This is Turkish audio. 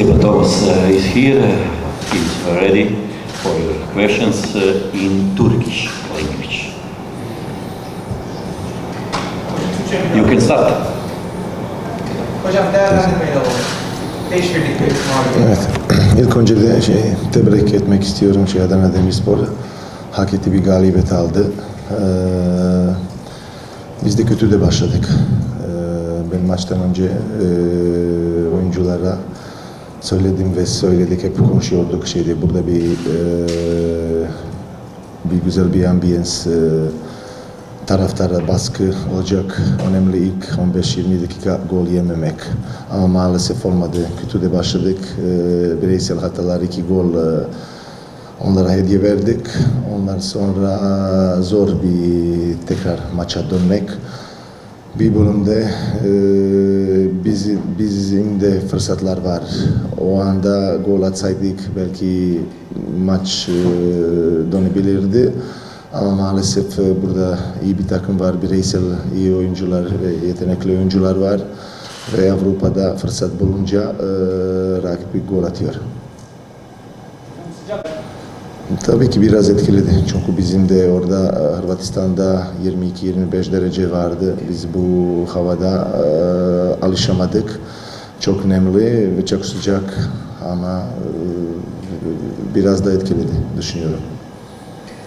Spasiba Thomas uh, is here. Uh, he's ready for your questions uh, in Turkish language. You can start. Hocam bir mağlubiyet. Evet. İlk önce de şey, tebrik etmek istiyorum şey Adana Demirspor hak ettiği bir galibiyet aldı. Ee, biz de kötü de başladık. Ee, ben maçtan önce e, oyunculara söyledim ve söyledik hep konuşuyorduk şeyde burada bir e, bir güzel bir ambiyans e, taraftara baskı olacak. Önemli ilk 15-20 dakika gol yememek. Ama maalesef olmadı. Kötü de başladık. Ee, bireysel hatalar iki gol e, onlara hediye verdik. Ondan sonra zor bir tekrar maça dönmek. Bir bölümde e, bizi, bizim de fırsatlar var. O anda gol atsaydık belki maç e, dönebilirdi. Ama maalesef e, burada iyi bir takım var, bireysel iyi oyuncular ve yetenekli oyuncular var. Ve Avrupa'da fırsat bulunca e, rakip bir gol atıyor. Tabii ki biraz etkiledi. Çünkü bizim de orada e, Hırvatistan'da 22-25 derece vardı. Biz bu havada e, alışamadık. Çok nemli ve çok sıcak ama e, biraz da etkiledi düşünüyorum.